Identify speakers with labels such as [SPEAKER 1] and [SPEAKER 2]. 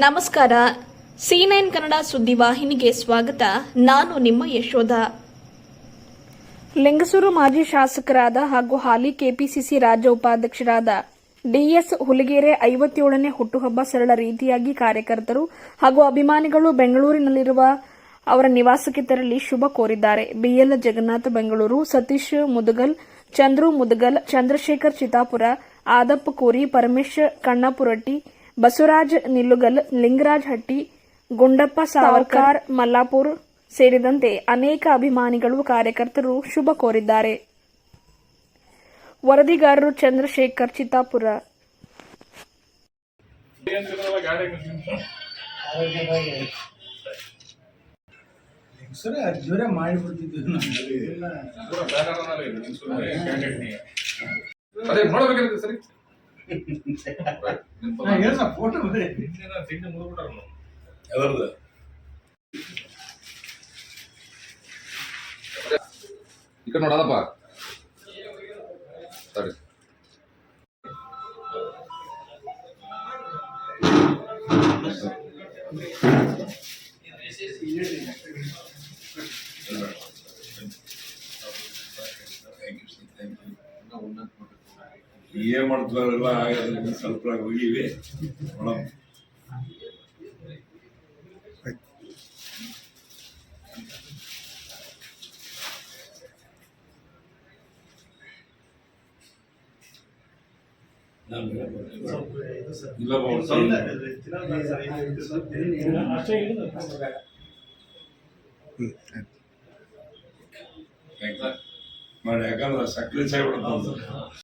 [SPEAKER 1] ನಮಸ್ಕಾರ. C nine Kannada ಸುದ್ದಿವಾಹಿನಿಗೆ ಸ್ವಾಗತ. ನಾನು ನಿಮ್ಮ ಯಶೋಧ. ಲಿಂಗಸೂರು ಮಾಜಿ ಶಾಸಕರಾದ ಹಾಗೂ ಹಾಲಿ ಕೆಪಿಸಿಸಿ ರಾಜ್ಯ ಉಪಾಧ್ಯಕ್ಷರಾದ ಡಿಎಸ್ ಹುಲಿಗೆರೆ ಐವತ್ತೇಳನೇ ಹುಟ್ಟುಹಬ್ಬ ಸರಳ ರೀತಿಯಾಗಿ ಕಾರ್ಯಕರ್ತರು ಹಾಗೂ ಅಭಿಮಾನಿಗಳು ಬೆಂಗಳೂರಿನಲ್ಲಿರುವ ಅವರ ನಿವಾಸಕ್ಕೆ ತೆರಳಿ ಶುಭ ಕೋರಿದ್ದಾರೆ. ಬಿಎಲ್ ಜಗನ್ನಾಥ ಬೆಂಗಳೂರು, ಸತೀಶ್ ಮುದಗಲ್, ಚಂದ್ರು ಮುದಗಲ್, ಚಂದ್ರಶೇಖರ್ ಚಿತಾಪುರ ಆದಪ್ಪ ಕೋರಿ, ಪರಮೇಶ್ ಕಣ್ಣಾಪುರಟ್ಟಿ ಬಸವರಾಜ್ ನಿಲ್ಲುಗಲ್ ಲಿಂಗರಾಜ್ ಹಟ್ಟಿ ಗುಂಡಪ್ಪ ಸಾವರ್ಕಾರ್ ಮಲ್ಲಾಪುರ್ ಸೇರಿದಂತೆ ಅನೇಕ ಅಭಿಮಾನಿಗಳು ಕಾರ್ಯಕರ್ತರು ಶುಭ ಕೋರಿದ್ದಾರೆ. ವರದಿಗಾರರು ಚಂದ್ರಶೇಖರ್ ಚಿತ್ತಾಪುರ.
[SPEAKER 2] ಮಾಡಿಬಿಡ್ತಿದ್ವಿ வருது
[SPEAKER 3] ఇక్కడ నడదప్పా సరే Thank you.
[SPEAKER 4] ಏನ್ ಮಾಡ್ತಾರಲ್ಲ ಹಾಗಾದ್ರೆ ಸ್ವಲ್ಪ ಹೋಗಿವಿ. ಮೇಡಮ್ ಇಲ್ಲ ಮಾಡಿ ಯಾಕಂದ್ರೆ ಸಕ್ಕರೆ ಚಾಯ್ ಬಿಡುತ್ತೆ